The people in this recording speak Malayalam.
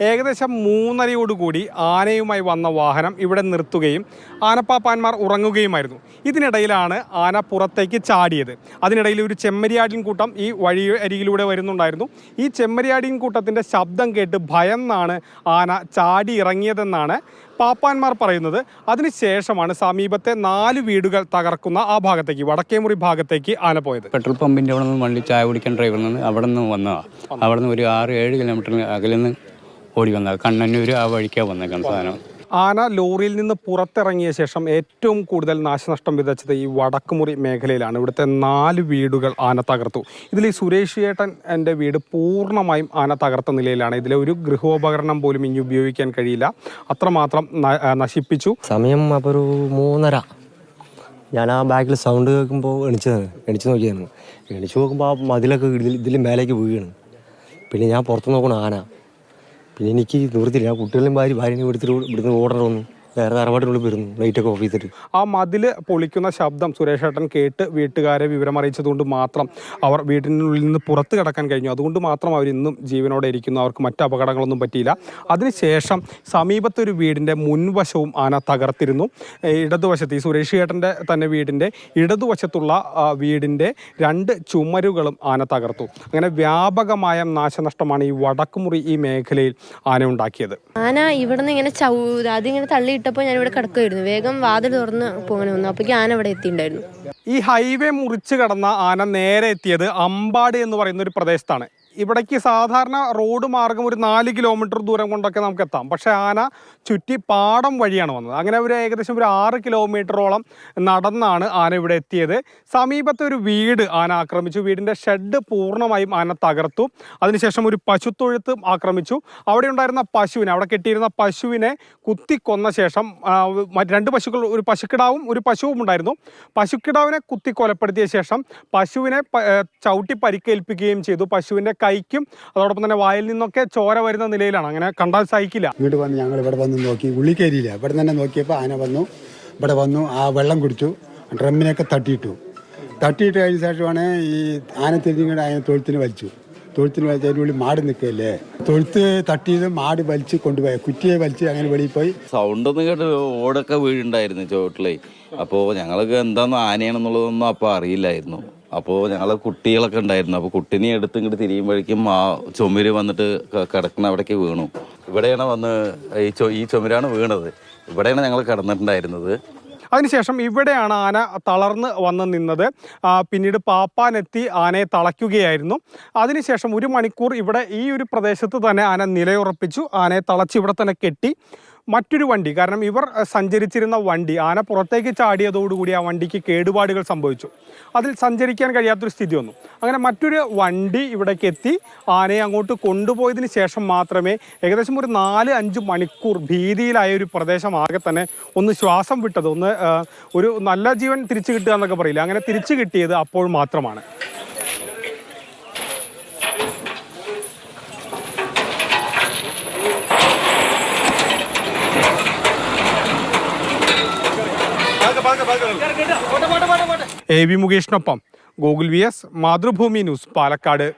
ഏകദേശം മൂന്നരയോടുകൂടി ആനയുമായി വന്ന വാഹനം ഇവിടെ നിർത്തുകയും ആനപ്പാപ്പാന്മാർ ഉറങ്ങുകയുമായിരുന്നു. ഇതിനിടയിലാണ് ആന പുറത്തേക്ക് ചാടിയത്. അതിനിടയിൽ ഒരു ചെമ്മരിയാടിൻ കൂട്ടം ഈ വഴി അരികിലൂടെ വരുന്നുണ്ടായിരുന്നു. ഈ ചെമ്മരിയാടിൻ കൂട്ടത്തിന്റെ ശബ്ദം കേട്ട് ഭയന്നാണ് ആന ചാടി ഇറങ്ങിയതെന്നാണ് പാപ്പാന്മാർ പറയുന്നത്. അതിനുശേഷമാണ് സമീപത്തെ നാല് വീടുകൾ തകർക്കുന്ന ആ ഭാഗത്തേക്ക് വടക്കേമുറി ഭാഗത്തേക്ക് ആന പോയത്. പെട്രോൾ പമ്പിന്റെ അവിടെ നിന്ന് വണ്ടി ചായ കുടിക്കാൻ ഡ്രൈവറിൽ നിന്ന് അവിടെ നിന്ന് വന്നതാണ് അവിടെ നിന്ന് ഒരു ആറ് ഏഴ് കിലോമീറ്റർ അകലിൽ നിന്ന് ഓടി വന്നത്. കണ്ണന്നൂർ ആ വഴിക്കാണ് വന്നേക്കാൻ സാധനം. ആന ലോറിയിൽ നിന്ന് പുറത്തിറങ്ങിയ ശേഷം ഏറ്റവും കൂടുതൽ നാശനഷ്ടം വിതച്ചത് ഈ വടക്കുമുറി മേഖലയിലാണ്. ഇവിടുത്തെ നാല് വീടുകൾ ആന തകർത്തു. ഇതിൽ ഈ സുരേഷ് ഏട്ടൻ എന്റെ വീട് പൂർണമായും ആന തകർത്ത നിലയിലാണ്. ഇതിലെ ഒരു ഗൃഹോപകരണം പോലും ഇനി ഉപയോഗിക്കാൻ കഴിയില്ല. അത്രമാത്രം നശിപ്പിച്ചു. സമയം അപ്പോൾ ഒരു മൂന്നര. ഞാൻ ആ ബാഗിൽ സൗണ്ട് കേൾക്കുമ്പോൾ എണിച്ചതാണ്. എണിച്ച് നോക്കിയതാണ്. എണിച്ച് നോക്കുമ്പോൾ ആ മതിലൊക്കെ ഇതിൽ ഇതിൽ മേലേക്ക് വീഴാണ് പിന്നെ ഞാൻ പുറത്ത് നോക്കണം ആന. പിന്നെ എനിക്ക് നിവൃത്തിയില്ല. ആ കുട്ടികളെയും ഭാര്യ ഭാര്യനെ എടുത്തിട്ട് ഇവിടുന്ന് ഓർഡർ വന്നു വേറെ തറവാട്ടിനുള്ളിൽ വരുന്നു ലൈറ്റൊക്കെ ഓഫ് ചെയ്തിട്ട്. ആ മതിൽ പൊളിക്കുന്ന ശബ്ദം സുരേഷ് ഏട്ടൻ കേട്ട് വീട്ടുകാരെ വിവരം അറിയിച്ചതുകൊണ്ട് മാത്രം അവർ വീട്ടിനുള്ളിൽ നിന്ന് പുറത്ത് കിടക്കാൻ കഴിഞ്ഞു. അതുകൊണ്ട് മാത്രം അവർ ഇന്നും ജീവനോടെ ഇരിക്കുന്നു. അവർക്ക് മറ്റ് അപകടങ്ങളൊന്നും പറ്റിയില്ല. അതിനുശേഷം സമീപത്തെ ഒരു വീടിന്റെ മുൻവശവും ആന തകർത്തിരുന്നു. ഇടതുവശത്ത് ഈ സുരേഷ് ഏട്ടന്റെ തന്നെ വീടിന്റെ ഇടതുവശത്തുള്ള വീടിന്റെ രണ്ട് ചുമരുകളും ആന തകർത്തു. അങ്ങനെ വ്യാപകമായ നാശനഷ്ടമാണ് ഈ വടക്കുമുറി ഈ മേഖലയിൽ ആന ഉണ്ടാക്കിയത്. ആന ഇവിടുന്ന് ഇങ്ങനെ ചൗ അതിങ്ങനെ തള്ളിയിട്ടപ്പോൾ ഞാൻ ഇവിടെ കിടക്കുമായിരുന്നു വേഗം വാതിൽ തുറന്ന് പോകണ വന്നു. അപ്പൊ ആന ഇവിടെ എത്തിയിട്ടുണ്ടായിരുന്നു. ഈ ഹൈവേ മുറിച്ച് കടന്ന ആന നേരെ എത്തിയത് അമ്പാടി എന്ന് പറയുന്ന ഒരു പ്രദേശത്താണ്. ഇവിടേക്ക് സാധാരണ റോഡ് മാർഗം ഒരു നാല് കിലോമീറ്റർ ദൂരം കൊണ്ടൊക്കെ നമുക്ക് എത്താം. പക്ഷേ ആന ചുറ്റി പാടം വഴിയാണ് വന്നത്. അങ്ങനെ ഒരു ഏകദേശം ഒരു ആറ് കിലോമീറ്ററോളം നടന്നാണ് ആന ഇവിടെ എത്തിയത്. സമീപത്തെ ഒരു വീട് ആന ആക്രമിച്ചു. വീടിന്റെ ഷെഡ് പൂർണമായും ആന തകർത്തു. അതിനുശേഷം ഒരു പശുത്തൊഴുത്ത് ആക്രമിച്ചു. അവിടെ ഉണ്ടായിരുന്ന പശുവിനെ അവിടെ കെട്ടിയിരുന്ന പശുവിനെ കുത്തിക്കൊന്ന ശേഷം രണ്ട് പശുക്കൾ ഒരു പശുക്കിടാവും ഒരു പശുവും ഉണ്ടായിരുന്നു. പശുക്കിടാവിനെ കുത്തി കൊലപ്പെടുത്തിയ ശേഷം പശുവിനെ ചവിട്ടി പരിക്കേൽപ്പിക്കുകയും ചെയ്തു. പശുവിന്റെ കൈക്കും അതോടൊപ്പം തന്നെ വായിൽ നിന്നൊക്കെ ചോര വരുന്ന നിലയിലാണ്. അങ്ങനെ കണ്ടാൽ സഹിക്കില്ല. ഇങ്ങോട്ട് വന്ന് ഞങ്ങൾ ഇവിടെ വന്ന് നോക്കി. ഉള്ളിക്കേരിയില്ല ഇവിടെ തന്നെ നോക്കിയപ്പോൾ ആന വന്നു. ഇവിടെ വന്നു. ആ വെള്ളം കുടിച്ചു. ഡ്രമ്മിനൊക്കെ തട്ടിയിട്ടു. തട്ടിയിട്ട് കഴിഞ്ഞ ശേഷമാണ് ഈ ആന തിരിഞ്ഞിങ്ങോട്ട് അതിനെ തൊഴുത്തിന് വലിച്ചു. തൊഴുത്തിന് വലിച്ച അതിനുള്ളിൽ മാട് നിൽക്കുകയല്ലേ? തൊഴുത്ത് തട്ടിയത് മാട് വലിച്ച് കൊണ്ടുപോയി. കുറ്റിയെ വലിച്ച് അങ്ങനെ വെളിയിൽ പോയി. സൗണ്ട് ഒന്നും കേട്ട് ഓടൊക്കെ വീഴുണ്ടായിരുന്നു ചോട്ടിലേ അപ്പോൾ ഞങ്ങൾക്ക് എന്താണെന്ന് ആനയാണെന്നുള്ളതൊന്നും അപ്പോൾ അറിയില്ലായിരുന്നു. അപ്പോൾ ഞങ്ങൾ കുട്ടികളൊക്കെ ഉണ്ടായിരുന്നു. അപ്പോൾ കുട്ടീനെ എടുത്ത് ഇങ്ങോട്ട് തിരിയുമ്പോഴേക്കും ആ ചുമര് വന്നിട്ട് കിടക്കണ അവിടേക്ക് വീണു. ഇവിടെയാണ് വന്ന് ഈ ചൊ ഈ ചുമരാണ് വീണത്. ഇവിടെയാണ് ഞങ്ങൾ കിടന്നിട്ടുണ്ടായിരുന്നത്. അതിനുശേഷം ഇവിടെയാണ് ആന തളർന്ന് വന്ന് നിന്നത്. പിന്നീട് പാപ്പാനെത്തി ആനയെ തളയ്ക്കുകയായിരുന്നു. അതിനുശേഷം ഒരു മണിക്കൂർ ഇവിടെ ഈ ഒരു പ്രദേശത്ത് തന്നെ ആന നിലയുറപ്പിച്ചു. ആനയെ തളച്ച് ഇവിടെ തന്നെ കെട്ടി. മറ്റൊരു വണ്ടി കാരണം ഇവർ സഞ്ചരിച്ചിരുന്ന വണ്ടി ആന പുറത്തേക്ക് ചാടിയതോടുകൂടി ആ വണ്ടിക്ക് കേടുപാടുകൾ സംഭവിച്ചു. അതിൽ സഞ്ചരിക്കാൻ കഴിയാത്തൊരു സ്ഥിതി വന്നു. അങ്ങനെ മറ്റൊരു വണ്ടി ഇവിടേക്ക് എത്തി ആനയെ അങ്ങോട്ട് കൊണ്ടുപോയതിന് ശേഷം മാത്രമേ ഏകദേശം ഒരു നാല് അഞ്ച് മണിക്കൂർ ഭീതിയിലായ ഒരു പ്രദേശം ആകെ തന്നെ ഒന്ന് ശ്വാസം വിട്ടത് ഒന്ന് ഒരു നല്ല ജീവൻ തിരിച്ചു കിട്ടുക എന്നൊക്കെ പറയില്ല? അങ്ങനെ തിരിച്ചു കിട്ടിയത് അപ്പോൾ മാത്രമാണ്. A V മുകേഷിനൊപ്പം Google V S Mathrubhumi news Palakkad.